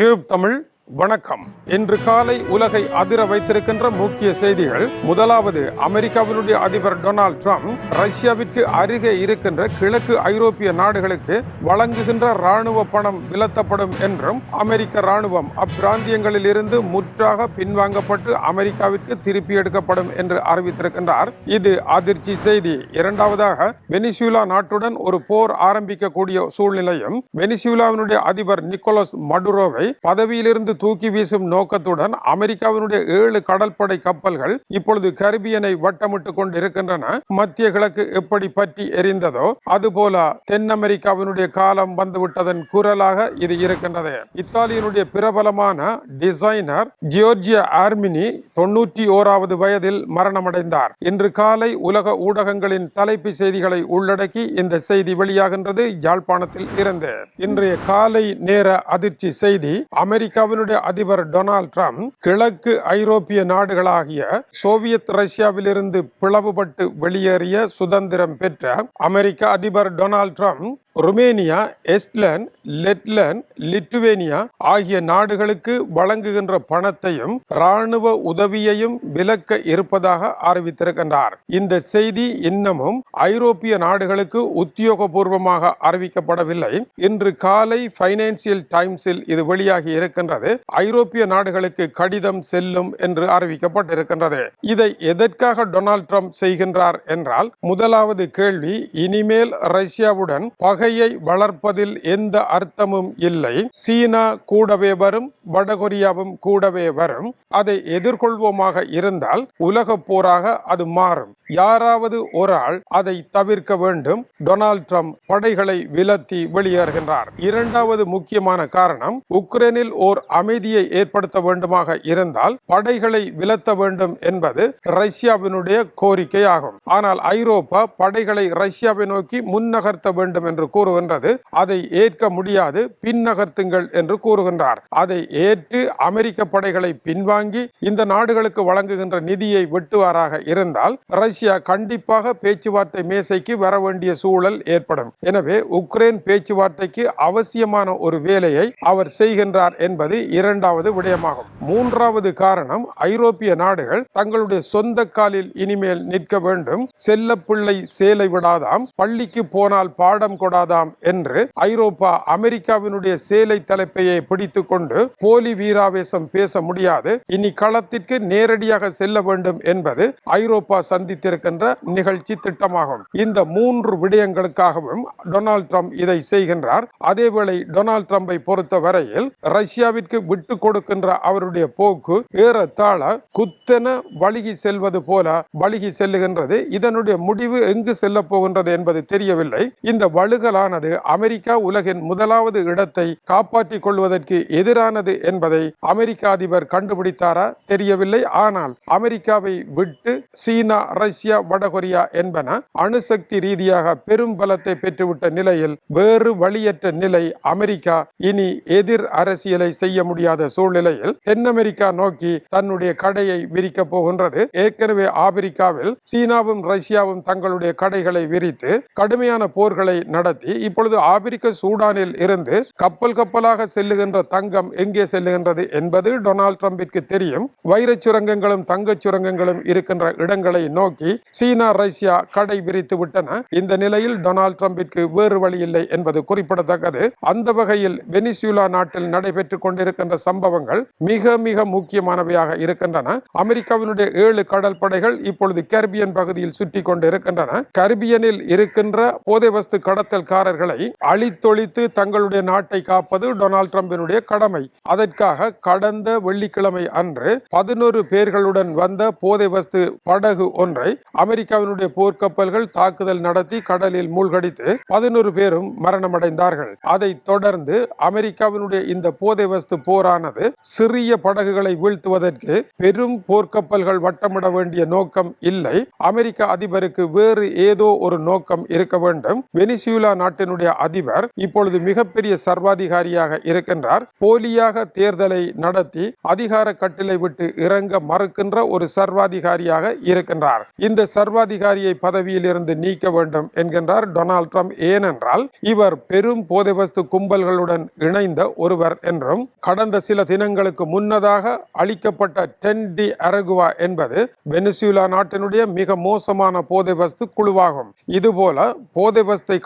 Tube Tamil. வணக்கம். இன்று காலை உலகை அதிர வைத்திருக்கின்ற முக்கிய செய்திகள். முதலாவது அமெரிக்காவினுடைய அதிபர் டொனால்ட் ட்ரம்ப் ரஷ்யாவிற்கு அருகே இருக்கின்ற கிழக்கு ஐரோப்பிய நாடுகளுக்கு வழங்குகின்ற ராணுவ பணம் விலத்தப்படும் என்றும் அமெரிக்க ராணுவம் அப்பிராந்தியங்களில் இருந்து முற்றாக பின்வாங்கப்பட்டு அமெரிக்காவிற்கு திருப்பி எடுக்கப்படும் என்று அறிவித்திருக்கின்றார். இது அதிர்ச்சி செய்தி. இரண்டாவதாக வெனிசுலா நாட்டுடன் ஒரு போர் ஆரம்பிக்கக்கூடிய சூழ்நிலையும் வெனிசுலாவினுடைய அதிபர் நிக்கோலஸ் மடுரோவை பதவியிலிருந்து தூக்கி வீசும் நோக்கத்துடன் அமெரிக்காவினுடைய ஏழு கடற்படை கப்பல்கள் இப்பொழுது கரிபியனை வட்டமிட்டு கொண்டிருக்கின்றன. மத்திய கிழக்கு எப்படி பற்றி எரிந்ததோ அதுபோல தென் அமெரிக்காவினுடைய காலம் வந்துவிட்டதன் குரலாக இது இருக்கின்றது. இத்தாலியினுடைய பிரபலமான டிசைனர் ஜியோர்ஜியா ஆர்மினி தொண்ணூற்றி ஓராவது வயதில் மரணமடைந்தார். இன்று காலை உலக ஊடகங்களின் தலைப்பு செய்திகளை உள்ளடக்கி இந்த செய்தி வெளியாகின்றது. யாழ்ப்பாணத்தில் இருந்து இன்றைய காலை நேர அதிர்ச்சி செய்தி அமெரிக்காவினுடைய அதிபர் டொனால்ட் ட்ரம்ப் கிழக்கு ஐரோப்பிய நாடுகளாகிய சோவியத் ரஷ்யாவிலிருந்து பிளவுபட்டு வெளியேறிய சுதந்திரம் பெற்ற அமெரிக்க அதிபர் டொனால்ட் ட்ரம்ப் ருமேனியா எஸ்ட்லண்ட் லெட்லண்ட் லிட்டுவேனியா ஆகிய நாடுகளுக்கு வழங்குகின்ற பணத்தையும் இராணுவ உதவியையும் விலக்க இருப்பதாக அறிவித்திருக்கின்றார். இந்த செய்தி இன்னமும் ஐரோப்பிய நாடுகளுக்கு உத்தியோகபூர்வமாக அறிவிக்கப்படவில்லை. இன்று காலை பைனான்சியல் டைம்ஸில் இது வெளியாகி இருக்கின்றது. ஐரோப்பிய நாடுகளுக்கு கடிதம் செல்லும் என்று அறிவிக்கப்பட்டிருக்கின்றது. இதை எதற்காக டொனால்ட் ட்ரம்ப் செய்கின்றார் என்றால் முதலாவது கேள்வி இனிமேல் ரஷ்யாவுடன் பகையை வளர்ப்பதில் எந்த அர்த்தமும் இல்லை. சீனா கூடவே வரும் வடகொரியாவும் கூடவே வரும். அதை எதிர்கொள்வோமாக இருந்தால் உலக போராக அது மாறும். யாராவது ஒரு ஆள் அதை தவிர்க்க வேண்டும். டொனால்ட் ட்ரம்ப் படைகளை விலத்தி வெளியேறுகின்றார். இரண்டாவது முக்கியமான காரணம் உக்ரைனில் ஓர் அமைதியை ஏற்படுத்த வேண்டுமாக இருந்தால் படைகளை விலத்த வேண்டும் என்பது ரஷ்யாவினுடைய கோரிக்கையாகும். ஆனால் ஐரோப்பா படைகளை ரஷ்யாவை நோக்கி முன்னகர்த்த வேண்டும் என்று கூறுகின்றது. அதை ஏற்க முடியாது பின்னகர்த்துங்கள் என்று கூறுகின்றார். அதை ஏற்று அமெரிக்க படைகளை பின்வாங்கி இந்த நாடுகளுக்கு வழங்குகின்ற நிதியை வெட்டுவாராக இருந்தால் ரஷ்யா கண்டிப்பாக பேச்சுவார்த்தை மேசைக்கு வர வேண்டிய சூழல் ஏற்படும். எனவே உக்ரைன் பேச்சுவார்த்தைக்கு அவசியமான ஒரு வேலையை அவர் செய்கின்றார் என்பது இரண்டாவது விடயமாகும். மூன்றாவது காரணம் ஐரோப்பிய நாடுகள் தங்களுடைய சொந்த காலில் இனிமேல் நிற்க வேண்டும். செல்ல பிள்ளை சேலை விடாதாம். பள்ளிக்கு போனால் பாடம் கொடா கொடாதாம் என்று ஐரோப்பா அமெரிக்காவினுடைய சேலை தலைப்பையை பிடித்து கொண்டு போலி வீராவேசம் பேச முடியாது. இனி களத்திற்கு நேரடியாக செல்ல வேண்டும் என்பது ஐரோப்பா சந்தித்திருக்கின்ற நிகழ்ச்சி திட்டமாகும். இந்த மூன்று விடயங்களுக்காகவும் டொனால்ட் ட்ரம்ப் இதை செய்கின்றார். அதேவேளை டொனால்ட் ட்ரம்பை பொறுத்த வரையில் ரஷ்யாவிற்கு விட்டு கொடுக்கின்ற அவருடைய போக்கு ஏறத்தாழ குத்தென வழுகி செல்வது போல வழுகி செல்லுகின்றது. இதனுடைய முடிவு எங்கு செல்ல போகின்றது என்பது தெரியவில்லை. இந்த வழுக தாக்குதலானது அமெரிக்கா உலகின் முதலாவது இடத்தை காப்பாற்றிக் கொள்வதற்கு எதிரானது என்பதை அமெரிக்க அதிபர் கண்டுபிடித்தாரா தெரியவில்லை. ஆனால் அமெரிக்காவை விட்டு சீனா ரஷ்யா வடகொரியா என்பன அணுசக்தி ரீதியாக பெரும் பலத்தை பெற்றுவிட்ட நிலையில் வேறு வழியற்ற நிலை அமெரிக்கா இனி எதிர் அரசியலை செய்ய முடியாத சூழ்நிலையில் தென் அமெரிக்கா நோக்கி தன்னுடைய கடையை விரிக்க போகின்றது. ஏற்கனவே ஆப்பிரிக்காவில் சீனாவும் ரஷ்யாவும் தங்களுடைய கடைகளை விரித்து கடுமையான போர்களை நடத்தி இப்பொழுது ஆப்பிரிக்க சூடானில் இருந்து கப்பல் கப்பலாக செல்லுகின்ற தங்கம் எங்கே செல்லுகின்றது என்பது டொனால்ட் ட்ரம்பிற்கு தெரியும். வைரச் சுரங்கங்களும் தங்கச் சுரங்கங்களும் இருக்கின்ற இடங்களை நோக்கி சீனா ரஷ்யா கடை விரித்து விட்டன. இந்த நிலையில் டொனால்ட் ட்ரம்பிற்கு வேறு வழி இல்லை என்பது குறிப்பிடத்தக்கது. அந்த வகையில் வெனிசுலா நாட்டில் நடைபெற்றுக் கொண்டிருக்கின்ற சம்பவங்கள் மிக மிக முக்கியமானவையாக இருக்கின்றன. அமெரிக்காவினுடைய ஏழு கடற்படைகள் இப்பொழுது கரிபியன் பகுதியில் சுற்றி கொண்டு இருக்கின்றன கரிபியனில் இருக்கின்ற போதை வஸ்து கடத்தல் கடத்தல்காரர்களை அழித்தொழித்து தங்களுடைய நாட்டை காப்பது டொனால்ட் டிரம்பினுடைய கடமை. அதற்காக கடந்த வெள்ளிக்கிழமை அன்று பதினோரு பேர்களுடன் வந்த போதை வஸ்து படகு ஒன்றை அமெரிக்காவினுடைய போர்க்கப்பல்கள் தாக்குதல் நடத்தி கடலில் மூழ்கடித்து பதினோரு பேரும் மரணமடைந்தார்கள். அதைத் தொடர்ந்து அமெரிக்காவினுடைய இந்த போதை வஸ்து போரானது சிறிய படகுகளை வீழ்த்துவதற்கு பெரும் போர்க்கப்பல்கள் வட்டமிட வேண்டிய நோக்கம் இல்லை. அமெரிக்க அதிபருக்கு வேறு ஏதோ ஒரு நோக்கம் இருக்க வேண்டும். வெனிசுலா நாட்டினுடைய அதிபர் இப்பொழுது மிகப்பெரிய சர்வாதிகாரியாக இருக்கின்றார். போலியாக தேர்தலை நடத்தி அதிகார கட்டிலை விட்டு இறங்க மறுக்கின்ற ஒரு சர்வாதிகாரியாக இருக்கின்றார். இந்த சர்வாதிகாரியை பதவியில் இருந்து நீக்க வேண்டும் என்கின்றார் டொனால்ட் ட்ரம்ப். ஏனென்றால் இவர் பெரும் போதைவஸ்து கும்பல்களுடன் இணைந்த ஒருவர் என்றும் கடந்த சில தினங்களுக்கு முன்னதாக அளிக்கப்பட்ட டென் டி அரகுவா என்பது வெனிசுலா நாட்டினுடைய மிக மோசமான போதைவஸ்து குழுவாகும். இதுபோல போதைவஸ்தை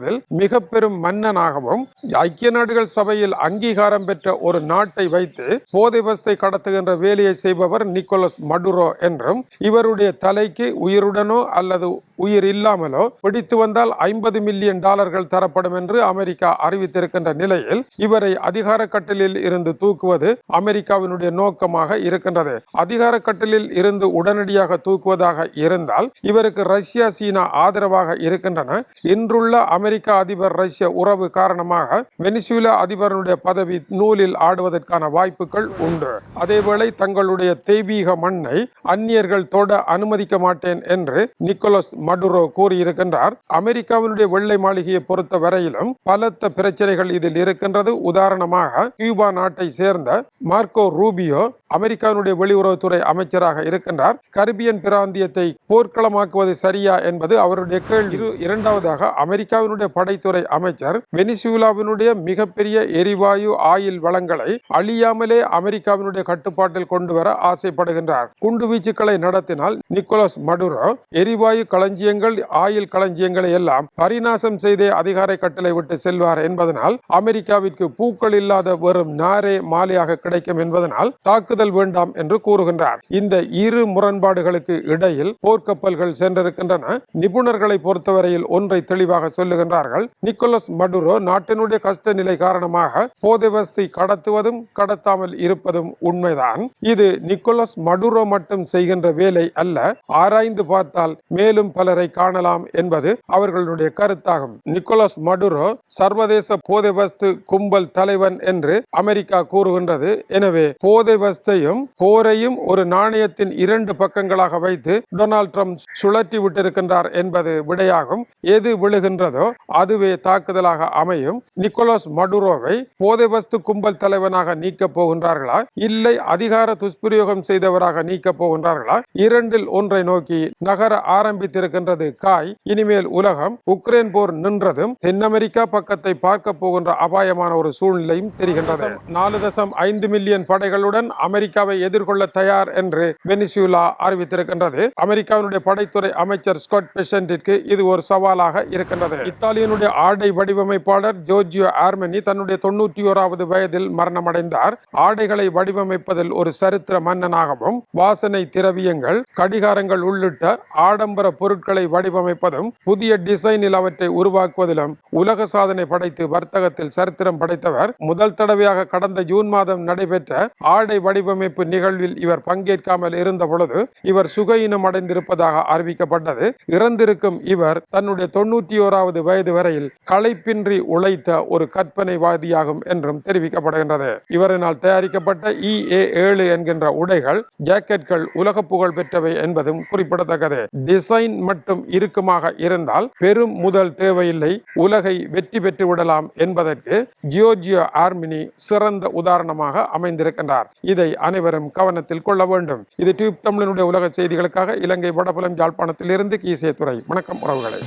என்பதில் மிக பெரும் மன்னனாகவும் ஐக்கிய நாடுகள் சபையில் அங்கீகாரம் பெற்ற ஒரு நாட்டை வைத்து போதைவஸ்தை கடத்துகின்ற வேலையை செய்பவர் நிக்கோலஸ் மடுரோ என்றும் இவருடைய தலைக்கு உயிருடனோ அல்லது உயிர் இல்லாமலோ பிடித்து வந்தால் ஐம்பது மில்லியன் டாலர்கள் தரப்படும் என்று அமெரிக்கா அறிவித்திருக்கின்ற நிலையில் இவரை அதிகார கட்டலில் இருந்து தூக்குவது அமெரிக்காவினுடைய நோக்கமாக இருக்கின்றது. அதிகார கட்டலில் இருந்து உடனடியாக தூக்குவதாக இருந்தால் இவருக்கு ரஷ்யா சீனா ஆதரவாக இருக்கின்றன. இன்றுள்ள அமெரிக்க அமெரிக்கா அதிபர் ரஷ்ய உறவு காரணமாக வெனிசுலா அதிபருடைய பதவி நூலில் ஆடுவதற்கான வாய்ப்புகள் உண்டு. அதேவேளை தங்களுடைய தெய்வீக மண்ணை அந்நியர்கள் தொட அனுமதிக்க மாட்டேன் என்று நிக்கோலஸ் மடுரோ கூறியிருக்கின்றார். அமெரிக்காவினுடைய வெள்ளை மாளிகையை பொறுத்த வரையிலும் பலத்த பிரச்சனைகள் இதில் இருக்கின்றது. உதாரணமாக கியூபா நாட்டை சேர்ந்த மார்க்கோ ரூபியோ அமெரிக்காவினுடைய வெளியுறவுத்துறை அமைச்சராக இருக்கின்றார். கரிபியன் பிராந்தியத்தை போர்க்களமாக்குவது சரியா என்பது அவருடைய கேள்வி. இரண்டாவதாக அமெரிக்காவின் அமெரிக்காவினுடைய படைத்துறை அமைச்சர் வெனிசுலாவினுடைய மிகப்பெரிய எரிவாயு ஆயில் வளங்களை அழியாமலே அமெரிக்காவினுடைய கட்டுப்பாட்டில் கொண்டு வர ஆசைப்படுகின்றார். குண்டு வீச்சுக்களை நடத்தினால் நிக்கோலஸ் மடுரோ எரிவாயு களஞ்சியங்கள் ஆயில் களஞ்சியங்களை எல்லாம் பரிநாசம் செய்தே அதிகார கட்டளை விட்டு செல்வார் என்பதனால் அமெரிக்காவிற்கு பூக்கள் இல்லாத வெறும் நாரே மாலையாக கிடைக்கும் என்பதனால் தாக்குதல் வேண்டாம் என்று கூறுகின்றார். இந்த இரு முரண்பாடுகளுக்கு இடையில் போர்க்கப்பல்கள் சென்றிருக்கின்றன. நிபுணர்களை பொறுத்தவரையில் ஒன்றை தெளிவாக வருகின்றார்கள். நிக்கோலஸ் மடுரோ நாட்டினுடைய கஷ்ட நிலை காரணமாக போதை வசதி கடத்துவதும் கடத்தாமல் இருப்பதும் உண்மைதான். இது நிக்கோலஸ் மடுரோ மட்டும் செய்கின்ற வேலை அல்ல ஆராய்ந்து பார்த்தால் மேலும் பலரை காணலாம் என்பது அவர்களுடைய கருத்தாகும். நிக்கோலஸ் மடுரோ சர்வதேச போதை வஸ்து கும்பல் தலைவன் என்று அமெரிக்கா கூறுகின்றது. எனவே போதை வஸ்தையும் போரையும் ஒரு நாணயத்தின் இரண்டு பக்கங்களாக வைத்து டொனால்ட் ட்ரம்ப் சுழற்றி விட்டிருக்கின்றார் என்பது விடையாகும். எது விழுகின்றதோ அதுவே தாக்குதலாக அமையும். நிக்கோலஸ் மடுரோவை போதைவஸ்து கும்பல் தலைவனாக நீக்கப் போகின்றார்களா? இல்லை அதிகார துஷ்பிரயோகம் செய்தவராக நீக்கப் போகின்றார்களா? இரண்டில் ஒன்றை நோக்கி நகர ஆரம்பித்திருக்கின்றது காய். இனிமேல் உலகம் உக்ரைன் போர் நின்றதும் தென் அமெரிக்கா பக்கத்தை பார்க்க போகின்ற அபாயமான ஒரு சூழ்நிலையும் தெரிகின்றது. நாலு தசம் ஐந்து மில்லியன் படைகளுடன் அமெரிக்காவை எதிர்கொள்ள தயார் என்று வெனிசுலா அறிவித்திருக்கின்றது. அமெரிக்காவினுடைய படைத்துறை அமைச்சர் ஸ்காட் பெசன்டிற்கு இது ஒரு சவாலாக இருக்கின்றது. இத்தாலியனுடைய ஆடை வடிவமைப்பாளர் ஜோர்ஜியோ ஆர்மெனி தன்னுடைய தொண்ணூற்றி ஓராவது வயதில் மரணமடைந்தார். ஆடைகளை வடிவமைப்பதில் ஒரு சரித்திர மன்னனாகவும் வாசனை திரவியங்கள் கடிகாரங்கள் உள்ளிட்ட ஆடம்பர பொருட்களை வடிவமைப்பதும் புதிய டிசைனில் அவற்றை உருவாக்குவதிலும் உலக சாதனை படைத்து வர்த்தகத்தில் சரித்திரம் படைத்தவர். முதல் தடவையாக கடந்த ஜூன் மாதம் நடைபெற்ற ஆடை வடிவமைப்பு நிகழ்வில் இவர் பங்கேற்காமல் இருந்த பொழுது இவர் சுகையினம் அடைந்திருப்பதாக அறிவிக்கப்பட்டது. இறந்திருக்கும் இவர் தன்னுடைய தொண்ணூற்றி ஓராவது வயது வரையில் களைப்பின்றி உழைத்த ஒரு கற்பனைவாதியாகும் என்றும் தெரிவிக்கப்படுகின்றது. இவரினால் தயாரிக்கப்பட்ட இ ஏ ஏழு என்கின்ற உடைகள் ஜாக்கெட்கள் உலக புகழ் பெற்றவை என்பதும் குறிப்பிடத்தக்கது. டிசைன் மட்டும் இறுக்கமாக இருந்தால் பெரும் முதல் தேவையில்லை உலகை வெற்றி பெற்று விடலாம் என்பதற்கு ஜியோர்ஜியோ ஆர்மினி சிறந்த உதாரணமாக அமைந்திருக்கின்றார். இதை அனைவரும் கவனத்தில் கொள்ள வேண்டும். இது டியூப் தமிழனுடைய உலக செய்திகளுக்காக இலங்கை வடபுலம் யாழ்ப்பாணத்திலிருந்து கீசே துறை வணக்கம் உறவுகளை.